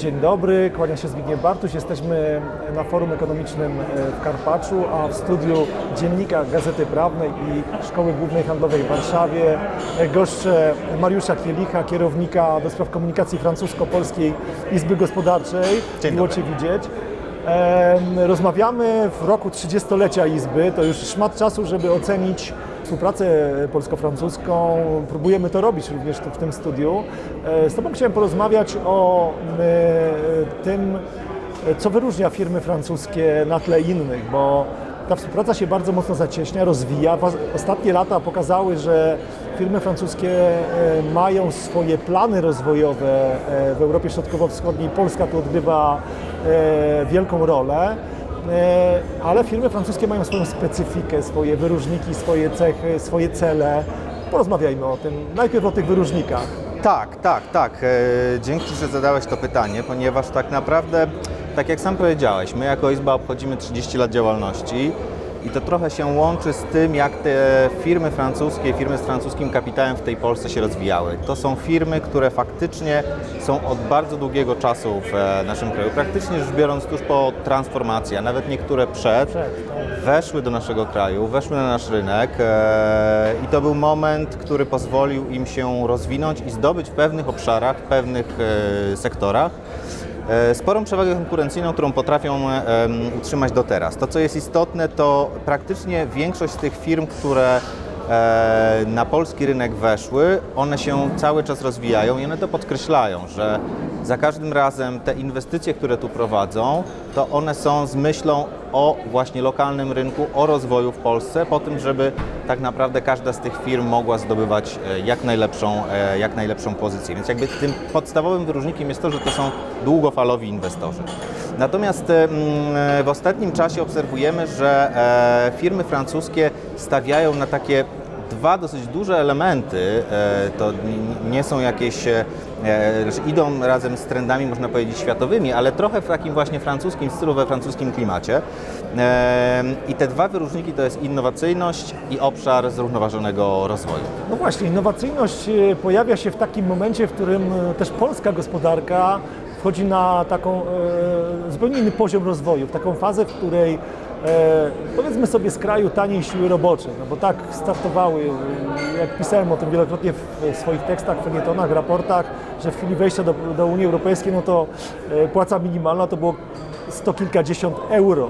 Dzień dobry, kłania się Zbigniew Bartuś. Jesteśmy na Forum Ekonomicznym e, w Karpaczu, a w studiu Dziennika Gazety Prawnej i Szkoły Głównej Handlowej w Warszawie e, goszczę Mariusza Kielicha, kierownika do spraw komunikacji francusko-polskiej Izby Gospodarczej. Miło. Cię widzieć. Rozmawiamy w roku 30-lecia Izby. To już szmat czasu, żeby ocenić współpracę polsko-francuską. Próbujemy to robić również w tym studiu. E, Z Tobą chciałem porozmawiać o e, tym, co wyróżnia firmy francuskie na tle innych, bo ta współpraca się bardzo mocno zacieśnia, rozwija. Ostatnie lata pokazały, że firmy francuskie e, mają swoje plany rozwojowe w Europie Środkowo-Wschodniej. Polska tu odgrywa wielką rolę. E, Ale firmy francuskie mają swoją specyfikę, swoje wyróżniki, swoje cechy, swoje cele. Porozmawiajmy o tym. Najpierw o tych wyróżnikach. Tak, tak, tak. E, Dzięki, że zadałeś to pytanie, ponieważ tak naprawdę, tak jak sam powiedziałeś, my jako Izba obchodzimy 30 lat działalności i to trochę się łączy z tym, jak te firmy francuskie, firmy z francuskim kapitałem w tej Polsce się rozwijały. To są firmy, które faktycznie są od bardzo długiego czasu w e, naszym kraju, praktycznie rzecz biorąc tuż po transformacji, a nawet niektóre przed, weszły do naszego kraju, weszły na nasz rynek e, i to był moment, który pozwolił im się rozwinąć i zdobyć w pewnych obszarach, w pewnych e, sektorach sporą przewagę konkurencyjną, którą potrafią e, utrzymać do teraz. To, co jest istotne, to praktycznie większość z tych firm, które e, na polski rynek weszły, one się cały czas rozwijają i one to podkreślają, że za każdym razem te inwestycje, które tu prowadzą, to one są z myślą o właśnie lokalnym rynku, o rozwoju w Polsce, po tym, żeby tak naprawdę każda z tych firm mogła zdobywać e, jak najlepszą, e, jak najlepszą pozycję. Więc jakby tym podstawowym wyróżnikiem jest to, że to są długofalowi inwestorzy. Natomiast e, w ostatnim czasie obserwujemy, że firmy francuskie stawiają na takie dwa dosyć duże elementy. E, To nie są jakieś, e, e, że idą razem z trendami, można powiedzieć, światowymi, ale trochę w takim właśnie francuskim stylu, we francuskim klimacie. I te dwa wyróżniki to jest innowacyjność i obszar zrównoważonego rozwoju. No właśnie, innowacyjność pojawia się w takim momencie, w którym też polska gospodarka wchodzi na taką zupełnie inny poziom rozwoju, w taką fazę, w której powiedzmy sobie z kraju taniej siły roboczej, no bo tak startowały, e, jak pisałem o tym wielokrotnie w, w swoich tekstach, felietonach, raportach, że w chwili wejścia do, do Unii Europejskiej, no to e, płaca minimalna to było sto kilkadziesiąt euro.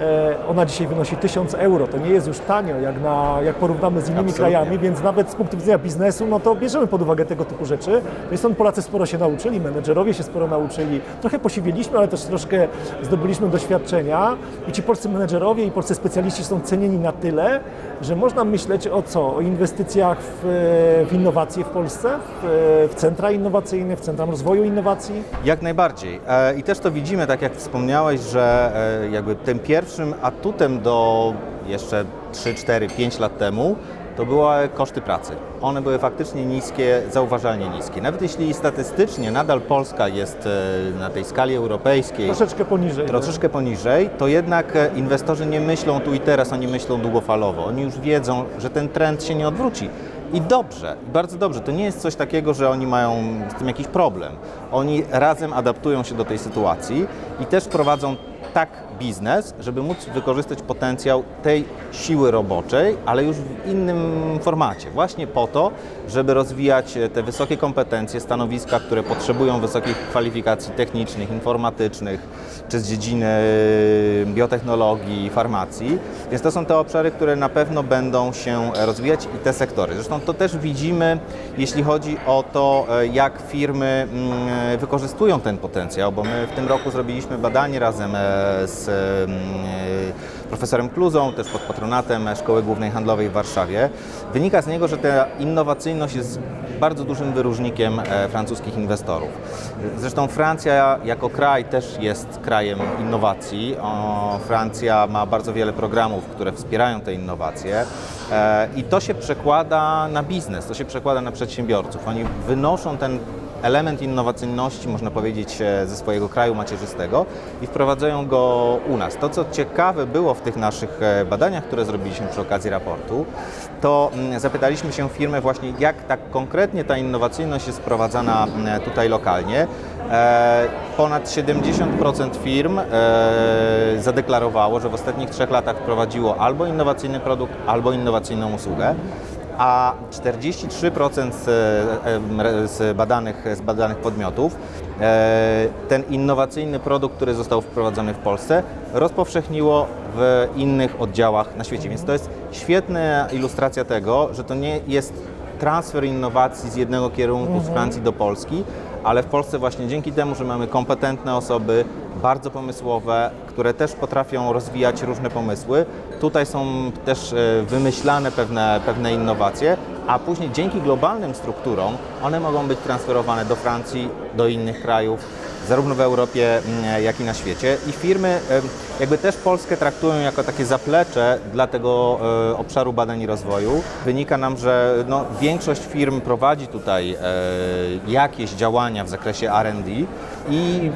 E, Ona dzisiaj wynosi 1000 euro. To nie jest już tanio, jak, na, jak porównamy z innymi Absolutnie. krajami, więc nawet z punktu widzenia biznesu, no to bierzemy pod uwagę tego typu rzeczy. No i stąd Polacy sporo się nauczyli, menedżerowie się sporo nauczyli. Trochę posiwieliśmy, ale też troszkę zdobyliśmy doświadczenia i ci polscy menedżerowie i polscy specjaliści są cenieni na tyle, że można myśleć o co? O inwestycjach w, w innowacje w Polsce, w, w centra innowacyjne, w centra rozwoju innowacji. Jak najbardziej. E, I też to widzimy, tak jak wspomniałeś, że e, jakby tym pierwszym atutem do jeszcze 3, 4, 5 lat temu to były koszty pracy. One były faktycznie niskie, zauważalnie niskie. Nawet jeśli statystycznie nadal Polska jest e, na tej skali europejskiej Troszeczkę poniżej. troszeczkę poniżej, to jednak e, inwestorzy nie myślą tu i teraz, oni myślą długofalowo. Oni już wiedzą, że ten trend się nie odwróci. I dobrze, bardzo dobrze. To nie jest coś takiego, że oni mają z tym jakiś problem. Oni razem adaptują się do tej sytuacji i też prowadzą tak biznes, żeby móc wykorzystać potencjał tej siły roboczej, ale już w innym formacie. Właśnie po to, żeby rozwijać e, te wysokie kompetencje, stanowiska, które potrzebują wysokich kwalifikacji technicznych, informatycznych, czy z dziedziny e, biotechnologii, farmacji. Więc to są te obszary, które na pewno będą się rozwijać i te sektory. Zresztą to też widzimy, jeśli chodzi o to, e, jak firmy mm, wykorzystują ten potencjał, bo my w tym roku zrobiliśmy badanie razem e, mm, e, profesorem Kluzą, też pod patronatem Szkoły Głównej Handlowej w Warszawie. Wynika z niego, że ta innowacyjność jest bardzo dużym wyróżnikiem e, francuskich inwestorów. Zresztą Francja jako kraj też jest krajem innowacji. Francja ma bardzo wiele programów, które wspierają te innowacje e, i to się przekłada na biznes, to się przekłada na przedsiębiorców. Oni wynoszą ten element innowacyjności, można powiedzieć, e, ze swojego kraju macierzystego i wprowadzają go u nas. To, co ciekawe było w tych naszych e, badaniach, które zrobiliśmy przy okazji raportu, to mm, zapytaliśmy się firmy właśnie, jak tak konkretnie ta innowacyjność jest wprowadzana mm, tutaj lokalnie. E, Ponad 70% firm zadeklarowało, że w ostatnich trzech latach wprowadziło albo innowacyjny produkt, albo innowacyjną usługę, a 43% z, z, badanych, z badanych podmiotów e, ten innowacyjny produkt, który został wprowadzony w Polsce, rozpowszechniło w innych oddziałach na świecie. Więc to jest świetna ilustracja tego, że to nie jest transfer innowacji z jednego kierunku z Francji do Polski, ale w Polsce właśnie dzięki temu, że mamy kompetentne osoby, bardzo pomysłowe, które też potrafią rozwijać różne pomysły, tutaj są też e, wymyślane pewne, pewne innowacje, a później dzięki globalnym strukturom one mogą być transferowane do Francji, do innych krajów, zarówno w Europie, mm, jak i na świecie. I firmy jakby też Polskę traktują jako takie zaplecze dla tego e, obszaru badań i rozwoju. Wynika nam, że no, większość firm prowadzi tutaj e, jakieś działania w zakresie R&D i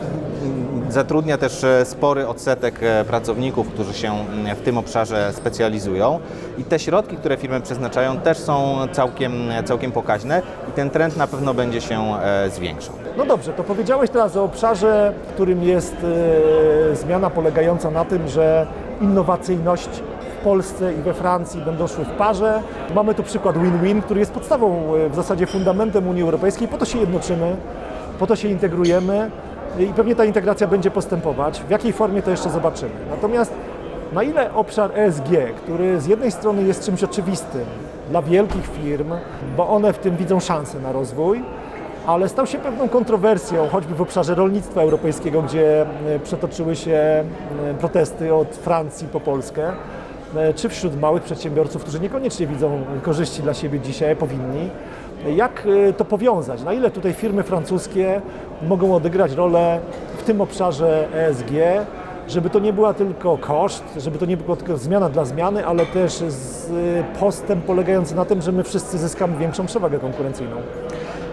zatrudnia też e, spory odsetek e, pracowników, którzy się mm, w tym obszarze specjalizują. I te środki, które firmy przeznaczają, też są całkiem, całkiem pokaźne i ten trend na pewno będzie się e, zwiększał. No dobrze, to powiedziałeś teraz o obszarze, którym jest e, zmiana polegająca na tym, że innowacyjność w Polsce i we Francji będą szły w parze. Mamy tu przykład win-win, który jest podstawą, e, w zasadzie fundamentem Unii Europejskiej. Po to się jednoczymy, po to się integrujemy i pewnie ta integracja będzie postępować. W jakiej formie to jeszcze zobaczymy. Natomiast na ile obszar ESG, który z jednej strony jest czymś oczywistym dla wielkich firm, bo one w tym widzą szansę na rozwój, ale stał się pewną kontrowersją, choćby w obszarze rolnictwa europejskiego, gdzie e, przetoczyły się e, protesty od Francji po Polskę, e, czy wśród małych przedsiębiorców, którzy niekoniecznie widzą korzyści dla siebie dzisiaj, powinni. Jak e, to powiązać? Na ile tutaj firmy francuskie mogą odegrać rolę w tym obszarze ESG, żeby to nie była tylko koszt, żeby to nie była tylko zmiana dla zmiany, ale też postęp polegający na tym, że my wszyscy zyskamy większą przewagę konkurencyjną.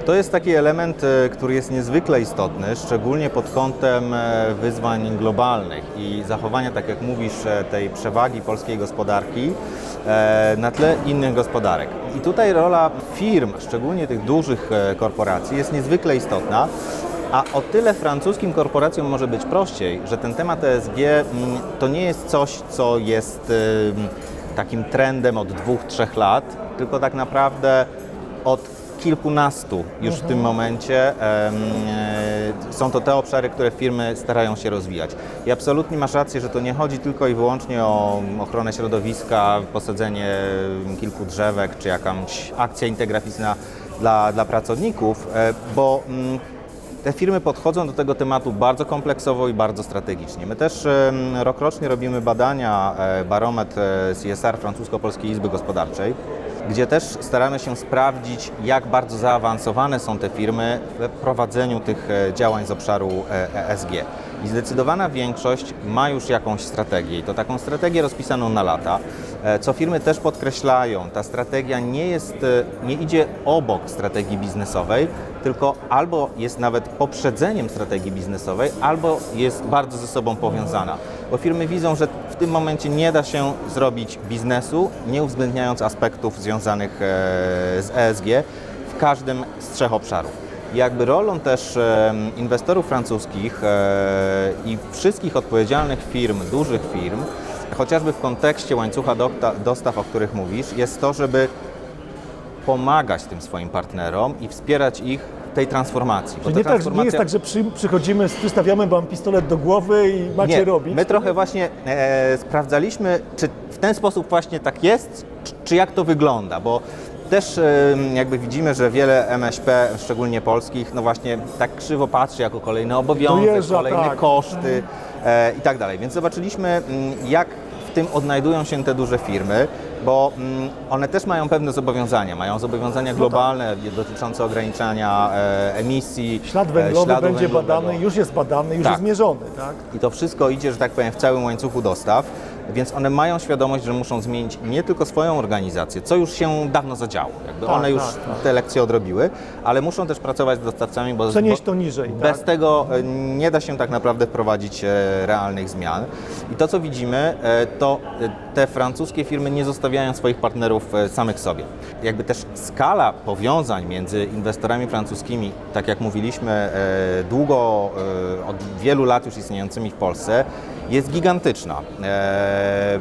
To jest taki element, e, który jest niezwykle istotny, szczególnie pod kątem e, wyzwań globalnych i zachowania, tak jak mówisz, e, tej przewagi polskiej gospodarki na tle innych gospodarek. I tutaj rola firm, szczególnie tych dużych korporacji, jest niezwykle istotna. A o tyle francuskim korporacjom może być prościej, że ten temat ESG mm, to nie jest coś, co jest takim trendem od dwóch, trzech lat, tylko tak naprawdę od kilkunastu już w tym momencie em, e, są to te obszary, które firmy starają się rozwijać. I absolutnie masz rację, że to nie chodzi tylko i wyłącznie o ochronę środowiska, posadzenie kilku drzewek czy jakąś akcja integracyjna dla, dla pracowników, e, bo mm, te firmy podchodzą do tego tematu bardzo kompleksowo i bardzo strategicznie. My też rokrocznie robimy badania, e, barometr CSR Francusko-Polskiej Izby Gospodarczej, gdzie też staramy się sprawdzić, jak bardzo zaawansowane są te firmy w prowadzeniu tych e, działań z obszaru e, ESG. I zdecydowana większość ma już jakąś strategię i to taką strategię rozpisaną na lata, e, co firmy też podkreślają. Ta strategia nie jest, e, nie idzie obok strategii biznesowej, tylko albo jest nawet poprzedzeniem strategii biznesowej, albo jest bardzo ze sobą powiązana. Bo firmy widzą, że w tym momencie nie da się zrobić biznesu, nie uwzględniając aspektów związanych e, z ESG w każdym z trzech obszarów. Jakby rolą też e, inwestorów francuskich e, i wszystkich odpowiedzialnych firm, dużych firm, chociażby w kontekście łańcucha dostaw, o których mówisz, jest to, żeby pomagać tym swoim partnerom i wspierać ich w tej transformacji. Czyli nie, tak, nie transformacja- jest tak, że przy, przychodzimy, przystawiamy wam pistolet do głowy i macie nie, robić. My trochę właśnie e, sprawdzaliśmy, czy w ten sposób właśnie tak jest, czy, czy jak to wygląda, bo też e, jakby widzimy, że wiele MŚP, szczególnie polskich, no właśnie tak krzywo patrzy jako kolejny obowiązek, Dojeżdża, kolejne tak. koszty e, i tak dalej. Więc zobaczyliśmy, mm, jak w tym odnajdują się te duże firmy, bo mm, one też mają pewne zobowiązania. Mają zobowiązania tak. globalne dotyczące ograniczania e, emisji. Ślad e, węglowy śladu będzie węglowego. badany, już jest badany, już Tak. jest mierzony, tak? I to wszystko idzie, że tak powiem, w całym łańcuchu dostaw. Więc one mają świadomość, że muszą zmienić nie tylko swoją organizację, co już się dawno zadziało. Jakby Tak, one już tak, tak. te lekcje odrobiły, ale muszą też pracować z dostawcami, bo Przenieść to niżej, Bez tak? tego e, nie da się tak naprawdę wprowadzić e, realnych zmian. I to, co widzimy, e, to te francuskie firmy nie zostawiają swoich partnerów samych sobie. Jakby też skala powiązań między inwestorami francuskimi, tak jak mówiliśmy, długo, od wielu lat już istniejącymi w Polsce, jest gigantyczna. E,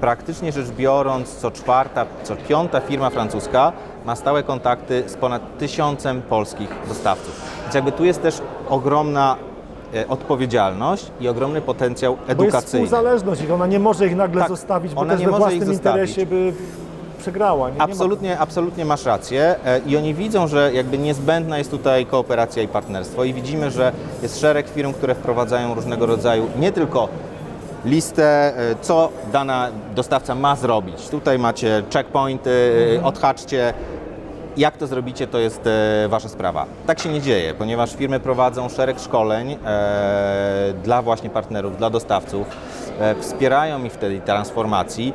Praktycznie rzecz biorąc, co czwarta, co piąta firma francuska ma stałe kontakty z ponad tysiącem polskich dostawców. Więc jakby tu jest też ogromna e, odpowiedzialność i ogromny potencjał Bo jest edukacyjny. współzależność i ona nie może ich nagle Tak, zostawić, bo ona też nie we może ich własnym zostawić. interesie by przegrała. Nie? Nie ma- Absolutnie, absolutnie masz rację e, i oni widzą, że jakby niezbędna jest tutaj kooperacja i partnerstwo i widzimy, że jest szereg firm, które wprowadzają różnego rodzaju nie tylko listę, e, co dana dostawca ma zrobić. Tutaj macie checkpointy, e, odhaczcie. Jak to zrobicie, to jest e, Wasza sprawa. Tak się nie dzieje, ponieważ firmy prowadzą szereg szkoleń dla właśnie partnerów, dla dostawców, wspierają ich w tej transformacji.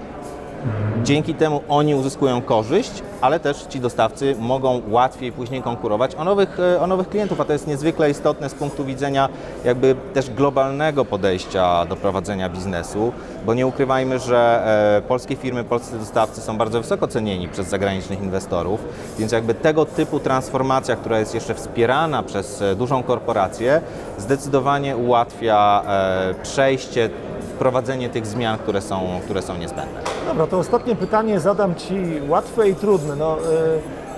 Dzięki temu oni uzyskują korzyść, ale też ci dostawcy mogą łatwiej później konkurować o nowych, e, o nowych klientów, a to jest niezwykle istotne z punktu widzenia jakby też globalnego podejścia do prowadzenia biznesu, bo nie ukrywajmy, że e, polskie firmy, polscy dostawcy są bardzo wysoko cenieni przez zagranicznych inwestorów, więc jakby tego typu transformacja, która jest jeszcze wspierana przez e, dużą korporację, zdecydowanie ułatwia przejście, wprowadzenie tych zmian, które są, które są niezbędne. Dobra, to ostatnie pytanie zadam Ci łatwe i trudne. No,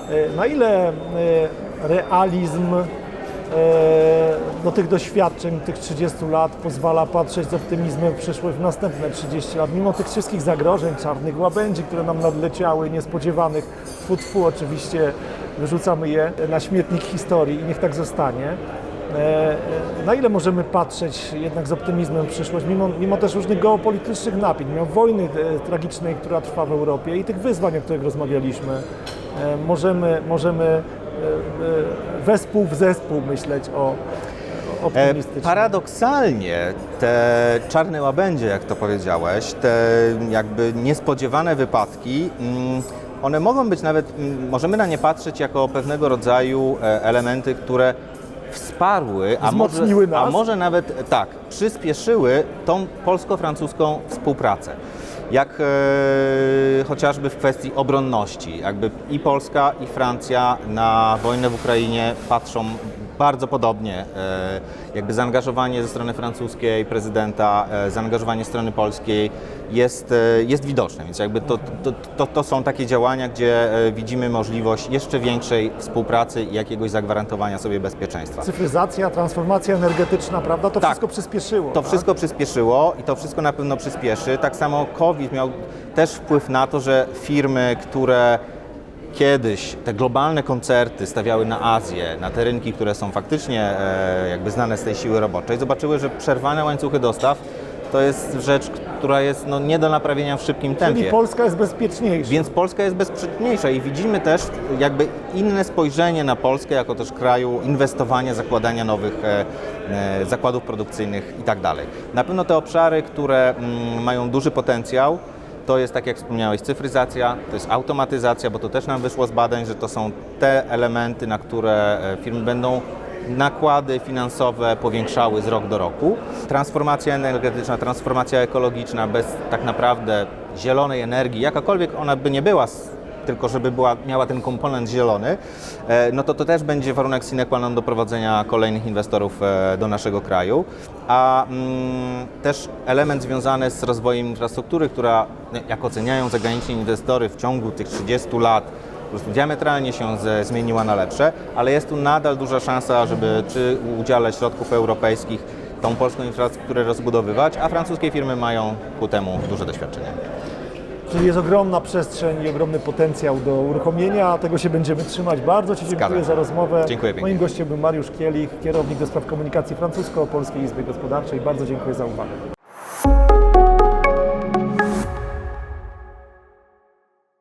y, y, na ile y, realizm do tych doświadczeń, tych 30 lat pozwala patrzeć z optymizmem w przyszłość w następne 30 lat, mimo tych wszystkich zagrożeń, czarnych łabędzi, które nam nadleciały, niespodziewanych, tfu, tfu, oczywiście wyrzucamy je na śmietnik historii i niech tak zostanie. E, Na ile możemy patrzeć jednak z optymizmem w przyszłość, mimo, mimo też różnych geopolitycznych napięć, mimo wojny e, tragicznej, która trwa w Europie i tych wyzwań, o których rozmawialiśmy, e, możemy, możemy e, e, wespół w zespół myśleć o, E, optymistycznie. Paradoksalnie te czarne łabędzie, jak to powiedziałeś, te jakby niespodziewane wypadki, mm, one mogą być nawet, mm, możemy na nie patrzeć jako pewnego rodzaju e, elementy, które wsparły, a może, nas? a może nawet tak, przyspieszyły tą polsko-francuską współpracę. Jak e, chociażby w kwestii obronności. Jakby i Polska, i Francja na wojnę w Ukrainie patrzą bardzo podobnie. E, jakby zaangażowanie ze strony francuskiej prezydenta, e, zaangażowanie strony polskiej jest, e, jest widoczne. Więc jakby to, to, to, to są takie działania, gdzie widzimy możliwość jeszcze większej współpracy i jakiegoś zagwarantowania sobie bezpieczeństwa. Cyfryzacja, transformacja energetyczna, prawda? To Tak. wszystko przyspieszyło. To tak? wszystko przyspieszyło i to wszystko na pewno przyspieszy. Tak samo COVID miał też wpływ na to, że firmy, które kiedyś te globalne koncerty stawiały na Azję, na te rynki, które są faktycznie e, jakby znane z tej siły roboczej, zobaczyły, że przerwane łańcuchy dostaw to jest rzecz, która jest no, nie do naprawienia w szybkim tempie. Czyli Polska jest bezpieczniejsza. Więc Polska jest bezsprzeczniejsza i widzimy też jakby inne spojrzenie na Polskę jako też kraju inwestowania, zakładania nowych e, e, zakładów produkcyjnych i tak dalej. Na pewno te obszary, które mm, mają duży potencjał, to jest, tak jak wspomniałeś, cyfryzacja, to jest automatyzacja, bo to też nam wyszło z badań, że to są te elementy, na które e, firmy będą nakłady finansowe powiększały z rok do roku. Transformacja energetyczna, transformacja ekologiczna bez tak naprawdę zielonej energii, jakakolwiek ona by nie była, tylko żeby była, miała ten komponent zielony, e, no to to też będzie warunek sine qua non do prowadzenia kolejnych inwestorów e, do naszego kraju. A mm, też element związany z rozwojem infrastruktury, która, jak oceniają zagraniczni inwestory w ciągu tych 30 lat, po prostu diametralnie się ze, zmieniła na lepsze, ale jest tu nadal duża szansa, żeby przy udziale środków europejskich tą polską infrastrukturę rozbudowywać, a francuskie firmy mają ku temu duże doświadczenie. Czyli jest ogromna przestrzeń i ogromny potencjał do uruchomienia. Tego się będziemy trzymać. Bardzo Ci dziękuję Zgadzam za rozmowę. Dziękuję pięknie. Moim gościem był Mariusz Kielich, kierownik do spraw komunikacji francusko-polskiej Izby Gospodarczej. Bardzo dziękuję za uwagę.